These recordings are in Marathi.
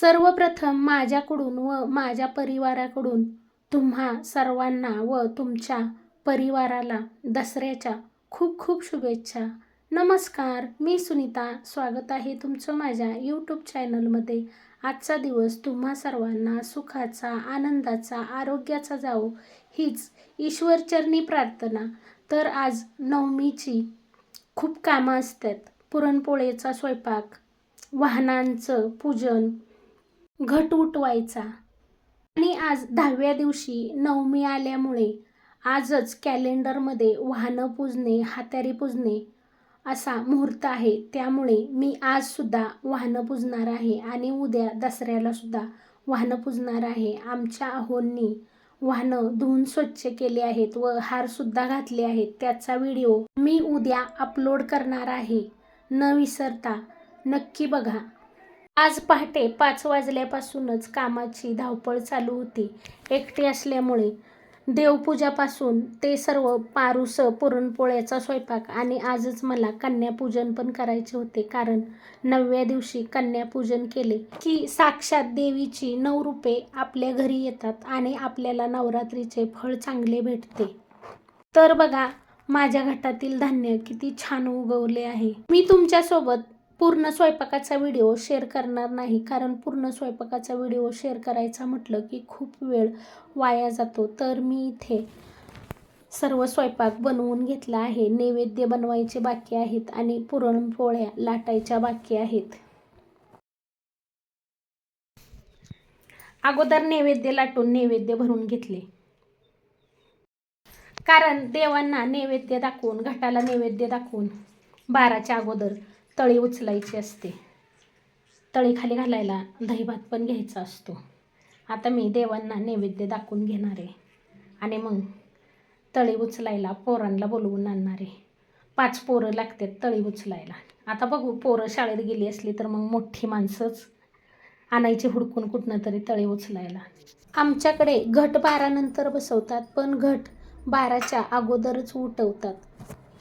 सर्वप्रथम माझ्याकडून व माझ्या परिवाराकडून तुम्हा सर्वांना व तुमच्या परिवाराला दसऱ्याच्या खूप खूप शुभेच्छा. नमस्कार मी सुनीता. स्वागत आहे तुमचं माझ्या यूट्यूब चॅनलमध्ये आजचा दिवस तुम्हा सर्वांना सुखाचा आनंदाचा आरोग्याचा जावो हीच ईश्वरचरणी प्रार्थना. तर आज नवमीची खूप कामं असतात. पुरणपोळीचा स्वयंपाक वाहनांचं पूजन घट उठवायचा. आणि आज दहाव्या दिवशी नवमी आल्यामुळे आजच कॅलेंडरमध्ये वाहनं पूजणे हात्यारी पुजणे असा मुहूर्त आहे. त्यामुळे मी आजसुद्धा वाहनं पुजणार आहे आणि उद्या दसऱ्यालासुद्धा वाहनं पुजणार आहे. आमच्या अहोंनी वाहनं धुवून स्वच्छ केले आहेत व हारसुद्धा घातले आहेत. त्याचा व्हिडिओ मी उद्या अपलोड करणार आहे. न विसरता नक्की बघा. आज पहाटे पाच वाजल्यापासूनच कामाची धावपळ चालू होती. एकटी असल्यामुळे देवपूजापासून ते सर्व पारूस पुरणपोळ्याचा स्वयंपाक आणि आजच मला कन्यापूजन पण करायचे होते कारण नवव्या दिवशी कन्यापूजन केले की साक्षात देवीची नऊ रूपे आपल्या घरी येतात आणि आपल्याला नवरात्रीचे फळ चांगले भेटते. तर बघा माझ्या घटातील धान्य किती छान उगवले आहे. मी तुमच्यासोबत पूर्ण स्वयंपाकाचा व्हिडिओ शेअर करणार नाही. कारण पूर्ण स्वयंपाकाचा व्हिडिओ शेअर करायचा म्हटलं की खूप वेळ वाया जातो. तर मी इथे सर्व स्वयंपाक बनवून घेतला आहे. नैवेद्य बनवायचे बाकी आहेत आणि पुरणपोळ्या लाटायच्या बाकी आहेत. अगोदर नैवेद्य लाटून नैवेद्य भरून घेतले. कारण देवांना नैवेद्य दाखवून घटाला नैवेद्य दाखवून बाराच्या अगोदर तळी उचलायची असते. तळीखाली घालायला दहीभात पण घ्यायचा असतो. आता मी देवांना नैवेद्य दाखवून घेणार. आहे आणि मग तळी उचलायला पोरांना बोलवून आणणार. आहे पाच पोरं लागतात तळी उचलायला. आता बघू पोरं शाळेत गेली असली तर मग मोठी माणसंच आणायची हुडकून कुठनं तरी तळी उचलायला. आमच्याकडे घट बारानंतर बसवतात पण घट बाराच्या अगोदरच उठवतात.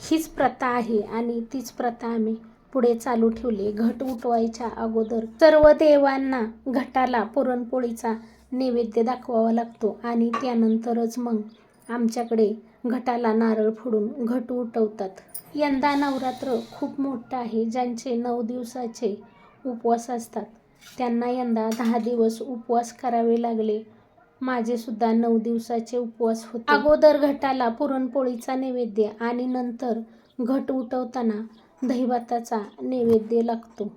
हीच प्रथा आहे आणि तीच प्रथा आम्ही पुढे चालू ठेवले. घट उठवायच्या अगोदर सर्व देवांना घटाला पुरणपोळीचा नैवेद्य दाखवावा लागतो आणि त्यानंतरच मग आमच्याकडे घटाला नारळ फोडून घट उठवतात. यंदा नवरात्र खूप मोठं आहे ज्यांचे नऊ दिवसाचे उपवास असतात. त्यांना यंदा दहा दिवस उपवास करावे लागले. माझे सुद्धा नऊ दिवसाचे उपवास होते. अगोदर घटाला पुरणपोळीचा नैवेद्य आणि नंतर घट उठवताना दहीभाताचा नैवेद्य लागतो.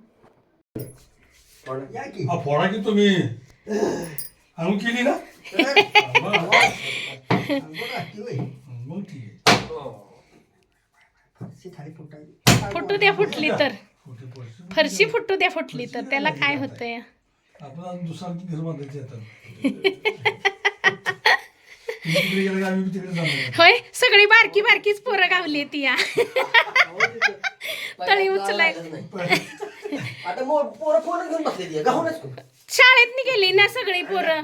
फोडा की तुम्ही? आणून केली ना. मग ठीक आहे. फुटू द्या फुटली तर. फुटे. फरशी फुटू द्या फुटली तर. त्याला काय होतंय? आपण दुसरा घर बांधायचे आता. तुम्ही तिकडे गेला की? आम्ही बी तिकडे जाणार आहे. होय सगळी बारकी बारकीच पोरं गावली ती या. तळी उचलाय आता मो पोरं फोन घेऊन बसलेली गाहूनच शाळेत गेली ना सगळी पोरं.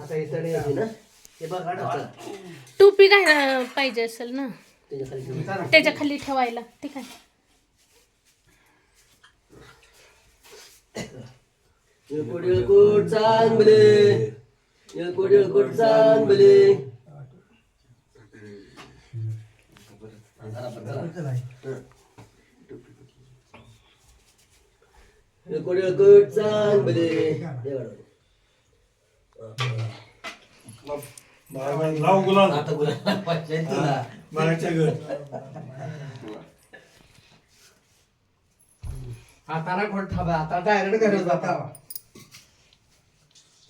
आता हे तळी आहे ना हे बघा. टोपी घाल पाहिजे असेल ना त्याच्याखाली ठेवू. त्याच्याखाली ठेवायला ठीक आहे येळकोट येळकोट चांगले येळकोट येळकोट चांगले येळकोट येळकोट चांगले बाळा, लाव गुलाल. आता पाहिजे तुला. हाताला कोण थांबा? आता डायरेक्ट घरी जाता.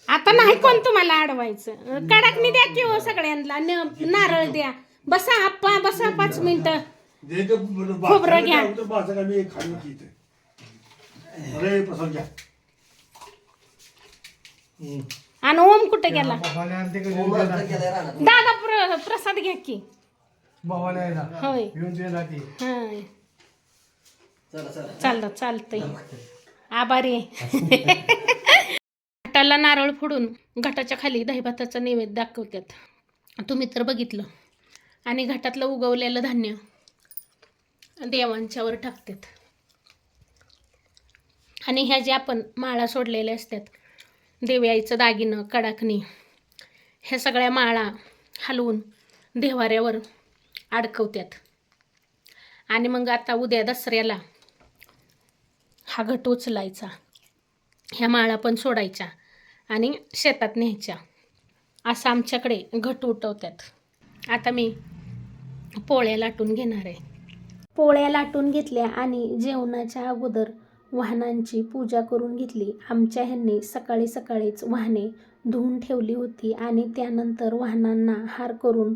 आता नाही कोण तुम्हाला अडवायचं. कडाकणी द्या की हो सगळ्यांना. न- नारळ द्या. बसा आप्पा बसा पाच मिनिटं. जे ते बरं खोबरं घ्या. घर तर बाळाचं काय मी एक खाली होती इथे. अरे प्रसाद घ्या. हम्म. आणि ओम कुठे गेला? भावाने. दादा प्र- प्रसाद घ्या की. भावाने आहे ना? होय. येऊन हां चला चालतं चालतंय. आभारी आहे. घटाला नारळ फोडून घटाच्या खाली दहीभाताचा नैवेद्य दाखवतात. तुम्ही तर बघितलं. आणि घटातलं उगवलेलं धान्य देवांच्यावर टाकतात. आणि ह्या ज्या आपण माळा सोडलेल्या असतात देव्याईचं दागिनं कडाकणी ह्या सगळ्या माळा हलवून देवाऱ्यावर अडकवतात. आणि मग आता उद्या दसऱ्याला हा घट उचलायचा. ह्या माळा पण सोडायच्या. आणि शेतात न्यायच्या. असं आमच्याकडे घट उठवतात. आता मी पोळ्या लाटून घेणार आहे. पोळ्या लाटून घेतल्या आणि जेवणाच्या अगोदर वाहनांची पूजा करून घेतली. आमच्या ह्यांनी सकाळी सकाळीच वाहने धुवून ठेवली होती आणि त्यानंतर वाहनांना हार करून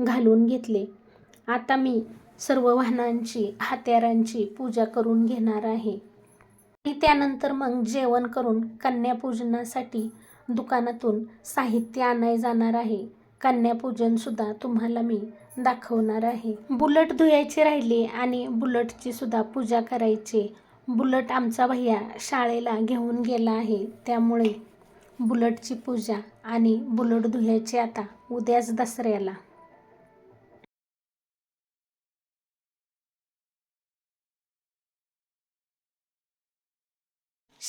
घालून घेतले. आता मी सर्व वाहनांची हात्यारांची पूजा करून घेणार आहे. त्यानंतर मग जेवण करून कन्यापूजनासाठी दुकानातून साहित्य आणाय जाणार आहे. कन्यापूजनसुद्धा तुम्हाला मी दाखवणार आहे. बुलट धुयायचे राहिले आणि बुलटची सुद्धा पूजा करायची. बुलट आमचा भैया शाळेला घेऊन गेला आहे. त्यामुळे बुलटची पूजा आणि बुलट धुयायचे आता उद्याच दसऱ्याला.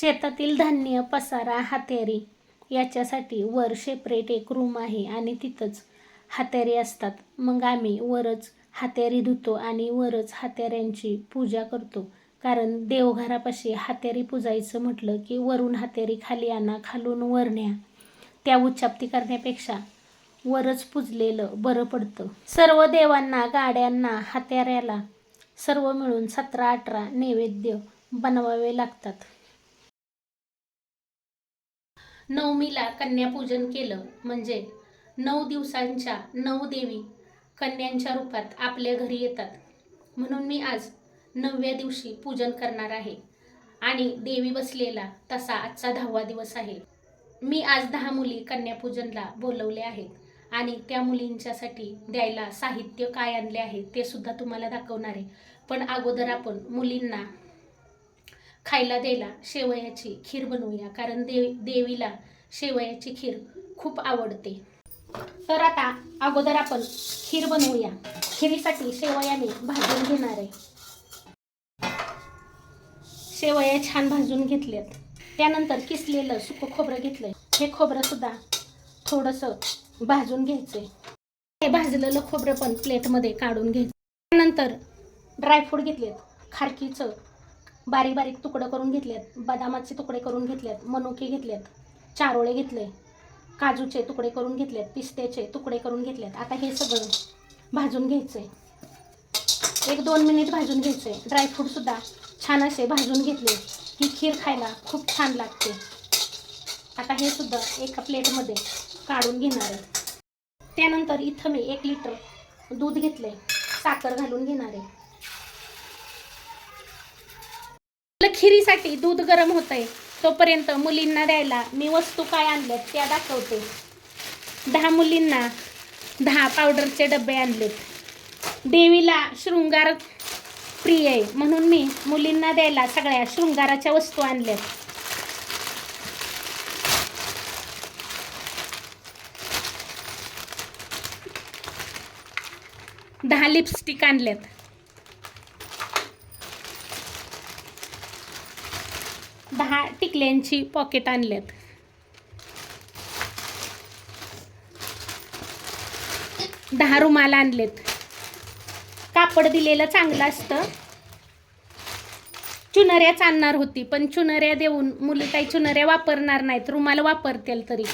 शेतातील धान्य पसारा हातेरी याच्यासाठी वर सेपरेट एक रूम आहे आणि तिथंच हातेरी असतात. मग आम्ही वरच हातेरी धुतो आणि वरच हातेऱ्यांची पूजा करतो. कारण देवघरापाशी हातेरी पूजायचं म्हटलं की वरून हातेरी खाली आणा खालून वर न्या. त्या उच्चाप्ती करण्यापेक्षा वरच पुजलेलं बरं पडतं. सर्व देवांना गाड्यांना हात्याऱ्याला सर्व मिळून सतरा अठरा नैवेद्य बनवावे लागतात. नवमीला कन्यापूजन केलं. म्हणजे नऊ दिवसांच्या नऊ देवी कन्यांच्या रूपात आपल्या घरी येतात. म्हणून मी आज नवव्या दिवशी पूजन करणार आहे. आणि देवी बसलेला तसा आजचा दहावा दिवस आहे. मी आज दहा मुली कन्यापूजनला बोलवले आहेत. आणि त्या मुलींच्यासाठी द्यायला साहित्य काय आणले आहे ते सुद्धा तुम्हाला दाखवणार आहे. पण अगोदर आपण मुलींना खायला द्यायला शेवयाची खीर बनवूया कारण दे देवीला शेवयाची खीर खूप आवडते. तर आता अगोदर आपण खीर बनवूया. खिरीसाठी शेवयाने भाजून घेणार आहे. शेवया छान भाजून घेतल्यात. त्यानंतर किसलेलं सुकं खोबरं घेतलंय. हे खोबरं सुद्धा थोडंसं भाजून घ्यायचंय. हे भाजलेलं खोबरं पण प्लेटमध्ये काढून घ्यायचं. त्यानंतर ड्रायफ्रूट घेतलेत. खारकीचं बारीक बारीक तुकडं करून घेतलेत. बदामाचे तुकडे करून घेतलेत मनुके घेतलेत चारोळे घेतले काजूचे तुकडे करून घेतलेत पिस्त्याचे तुकडे करून घेतलेत. आता हे सगळं भाजून घ्यायचं आहे एक दोन मिनिट भाजून घ्यायचं आहे ड्रायफ्रूटसुद्धा छान असे भाजून घेतले ही खीर खायला खूप छान लागते. आता हे सुद्धा एका प्लेटमध्ये काढून घेणार आहे. त्यानंतर इथं मी एक लिटर दूध घेतले साखर घालून घेणार आहे आपलं खिरीसाठी दूध गरम होत आहे तोपर्यंत मुलींना द्यायला मी वस्तू काय आणल्यात त्या दाखवते. दहा मुलींना दहा पावडरचे डबे आणलेत. देवीला शृंगार प्रिय आहे म्हणून मी मुलींना द्यायला सगळ्या शृंगाराच्या वस्तू आणल्यात. दहा लिपस्टिक आणल्यात दहा टिकल्यांची पॉकेट आणल्यात. दहा रुमाल आणलेत. कापड दिलेलं चांगलं असतं. चुनऱ्याच आणणार होती पण चुनऱ्या देऊन मुली काही चुनऱ्या वापरणार नाहीत रुमाल वापरतील तरी.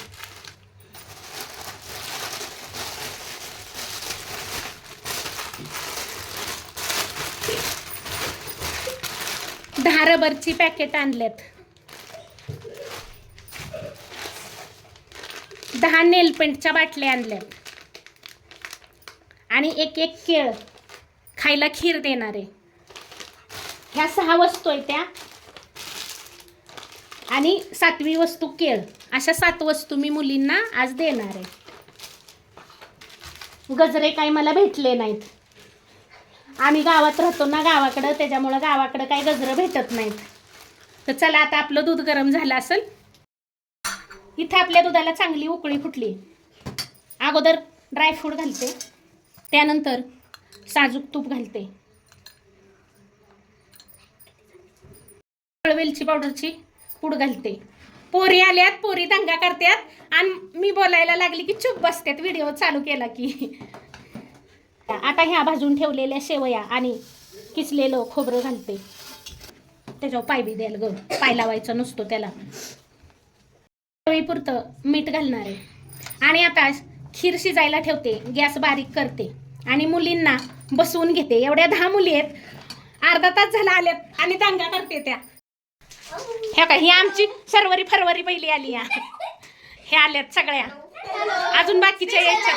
दहा रबरची पॅकेट आणल्यात. दहा नेलपेंटच्या बाटल्या आणल्यात आणि एक एक केळ खायला खीर देणार. आहे ह्या सहा वस्तू आहे त्या. आणि सातवी वस्तू केळ. अशा सात वस्तू मी मुलींना आज देणार आहे. गजरे काही मला भेटले नाहीत. आम्ही गावात राहतो ना गावाकडं त्याच्यामुळं गावाकडं काही गजरं भेटत नाहीत. तर चला आता आपलं दूध गरम झालं असेल. इथं आपल्या दुधाला चांगली उकळी फुटली. अगोदर ड्रायफ्रूट घालते. त्यानंतर साजूक तूप घालते. वेलची पावडरची पूड घालते. पोरी आल्यात पोरी दंगा करतात आणि मी बोलायला लागली की चुप बसतात व्हिडिओ चालू केला की. आता ह्या भाजून ठेवलेल्या शेवया आणि किसलेलं खोबरं घालते. त्याच्यावर पाय बी द्यायला ग. पाय लावायचं नसतो त्याला. पुरतं मीठ घालणार आहे. आणि आता खीर शिजायला ठेवते गॅस बारीक करते आणि मुलींना बसवून घेते. एवढ्या दहा मुली आहेत. अर्धा तास झाला आल्यात आणि दांगा करते त्या. ह्या का ही आमची सरवरी फरवरी पहिली आली या. ह्या आल्यात सगळ्या. अजून बाकीच्या यायच्या.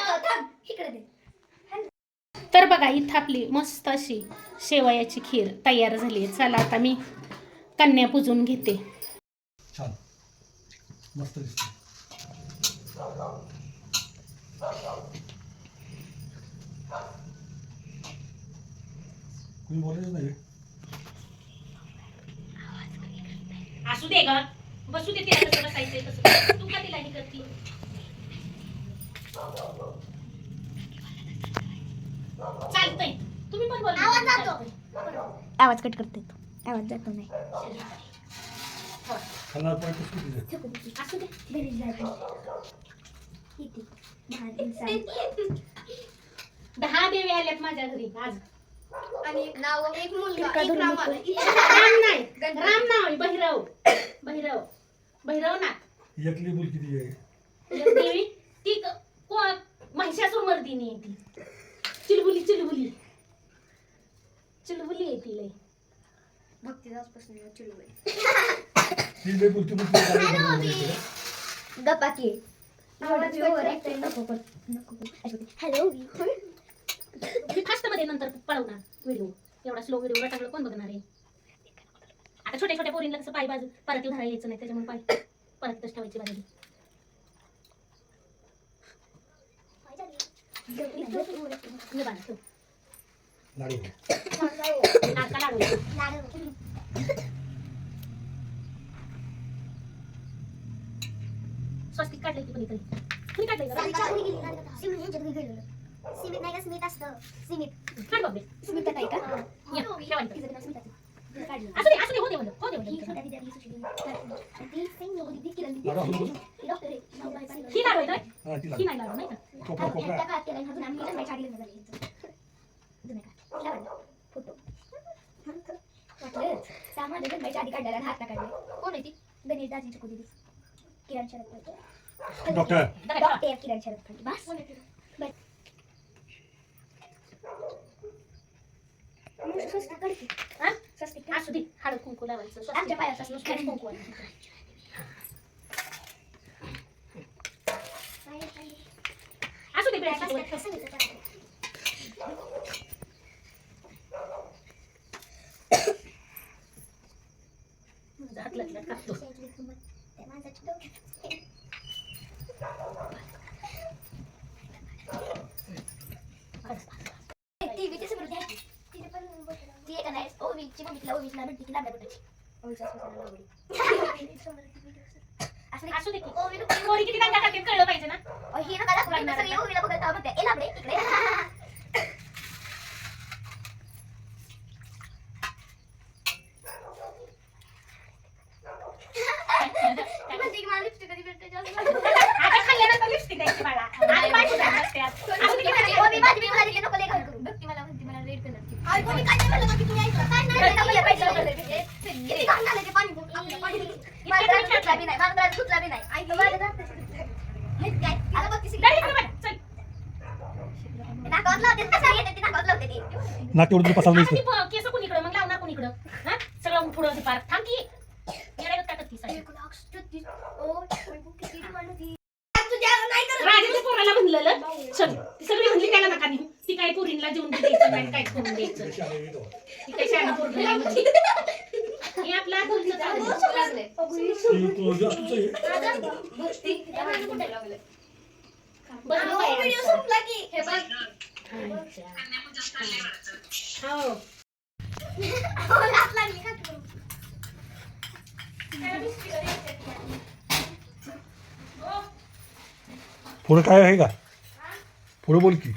तर बघा इथं आपली मस्त अशी शेवयाची खीर तयार झाली आहे. चला आता मी कन्या पुजून घेते. छान. मस्त दिसते कोणी बोलायचं नाही असू दे ग. बसू दे तिला कसं बसायचंय तसं तू का तिला हे करते? चालतंय. तुम्ही पण बोला. आवाज जातो. आवाज कट करते आवाज जातो नाही. खाणार पण किती आहे? असू दे घरी जातो किती दहा दिवसांनी दहा देवी आल्यात माझ्या घरी आज आणि नाव एक मुलगा एक रामा, राम नाही. राम नाव आहे भैरव भैरव भैरव ना एकली मुल किती आहे देवी ती क- को- महिषासूर मर्दिनी आहे ती चिलबुली चिलबुली चिलबुली आहे ती लय भक्तिदासपासून चिडू ती लय बोलती बोलती. गप्पा की हॅलो फास्टमध्ये नंतर पळवणार व्हिडिओ एवढा स्लो व्हिडिओ टाकलं कोण बघणार आहे? आता छोट्या छोट्या पोरींना कसं पाय बाजू परत उधारा यायचं नाही त्याच्यामुळे पाय परत तसं ठेवायची बाजू. लाडू. नाका लाडू. स्वस्तिक काढलंय की कोणीतरी कुणी काढलंय का? सिमित नाही का स्मित असतं सिमित काढ बाबे स्मित नाही का या, ठेवा इथं. तिचं नाव स्मिता. तिचं काढलं. असू दे असू दे हो दे म्हणलं हो दे ही म्हणलं छोट्या दिदी आपली सुशिली. आणि ती सैन्य होती, ती किरण दिदी. लाडू असू दे. ती डॉक्टर आहे. नाव काय सांगितलं? ही लाडू आहे काय? हा ती ही लाडू नाही लाडू नाही का कोपरा त्या कोपरा काळात केलं, अजून आम्ही लग्नाच्या आधी लग्न झाले यांचं. जुन्या काळात. तिला वाटलं. फोटो. वाटलंच. त्यामध्ये लग्नाच्या आधी काढलेला आणि हात काढले कोण आहे ती गणेश दाजीची कुदी किरण शरद फडके डॉक्टर. डॉक्टर किरण शरद फडके बस असू दे हळद कुंकू लावायचं आमच्या पायात असं नुसतं कुंकू असू दे बेटा, हात कापतो. त्या माणसाची डोक्यात. ती बी ती समृद्धी आहे. तिने पण ती एक नाही ओवीची मम्मीला ओवीला म्हणते की लांबड्या बोटाची. ओवीच्या. असं. असू दे की. ओवी किती कळलं पाहिजे ना ही. इथं सगळी ओवीला बघत आहे म्हणते, "ए, लांबडे, इकडे." ती म्हणते की मला lipstick कधी भेटते जास्त. आता खाल्ल्यानंतर लिपस्टिक द्यायची बाळा आणि बायको जात असते आज. असू दे की म्हणते, माझी- "ओवी, माझी मी मला दिली, नको लय घाण करू." भक्ती मला म्हणते, "मला red color ची." अहो, कोणी काय नाही म्हणलं, बाकी तुम्ही ऐकलं. काय नाही, नाही, नाही, पैसे वगैरे दिले. किती घाण झालं ते पाणी पिऊन. आपलं पाणी पिऊन. माझा दात सुटला बी नाही, माझा दात सुटला बी नाही. ऐक, माझा दात सुटला. हे काय? आता बघ ती दे सिगरेट. इकडे बाळा, चल. नाकात लावते, कसं येते ती नाकात लावते ती. नाक तेवढं पसावलं आता ती प- केस कुणीकडं मग लावणार कुणीकडं हा सगळं पुढं ते पार थांब की येड्यागत काय करतीस साई? एक लाख छत्तीस. ओ, किती डिमांड होती. तुझ्या नाही करत. राजाच्या पोराला म्हणलेलं चल ती सगळी म्हणली त्याला नका नेऊ ती काय पोरींला जेवण बी द्यायचं नाही काय करून द्यायचं ती काय शाळा पोरगी नाही म्हणली. हे आपला आधुनिक चालू आहे. बरं, अहो, काय व्हिडिओ आमचं? संपला की. हे बघ. अच्छा. हो अहो, लाथ लागली का तुला? पुढं काय आहे का? पुढं बोल की.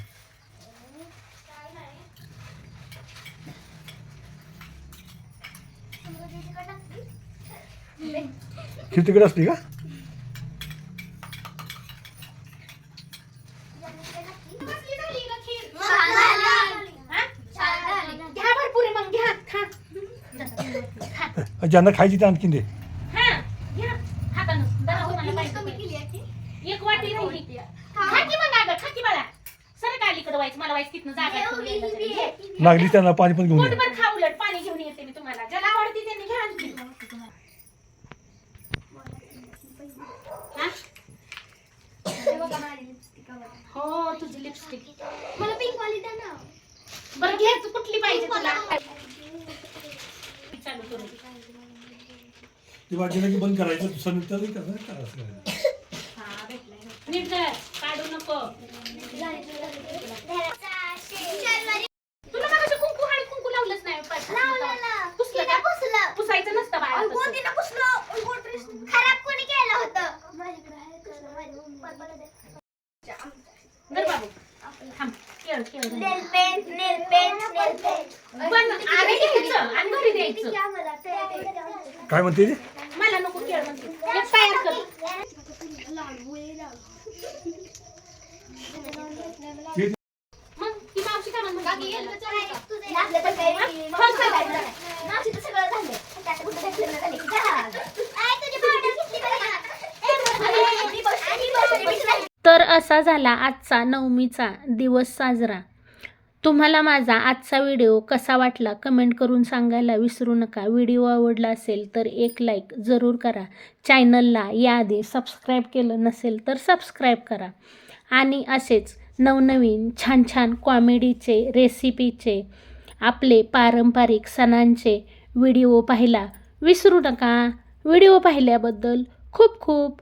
खीर तिकडे असली का? घ्या भरपूर मग घ्या खा ज्यांना खायची ते आणखीन दे. हा एक वाटी राहिली खा की मग अगं खा की बाळा. सर व्हायचं मला व्हायचं तिथनं जागा. लागली त्यांना पाणी पण घेऊन ये पोटभर खा उलट पाणी घेऊन येते मी तुम्हाला ज्याला आवडते त्यांनी घ्या आणखी. हा? तुझी लिपस्टिक मला पिंक वाली द्या ना. बरं घे तू कुठली पाहिजे तुला? चालू करू ते वाटलं की बंद करायचं दुसरं कसं करायचं हा भेटलाय नीट धर, काढू नको तुला मगाशी कुंकू हळद कुंकू लावलंच नाही पाय- पुसलं का? पुसायचं नसतं बाळा तसं. खराब कोणी केलं होतं धर बाबू थांब पेंट नेल पेंट पण आधी घ्यायचं आणि घरी द्यायचं. काय म्हणते ते? मला नको केळ म्हणते. एक तयार कर. मग ती मावशी काय म्हणते? तर तर असा झाला आजचा नवमीचा दिवस साजरा. तुम्हाला माझा आजचा व्हिडिओ कसा वाटला कमेंट करून सांगायला विसरू नका. व्हिडिओ आवडला असेल तर एक लाईक जरूर करा. चॅनलला याआधी सबस्क्राईब केलं नसेल तर सबस्क्राईब करा. आणि असेच नवनवीन छान छान कॉमेडीचे रेसिपीचे आपले पारंपरिक सणांचे व्हिडिओ पाहिला विसरू नका. व्हिडिओ पाहिल्याबद्दल खूप खूप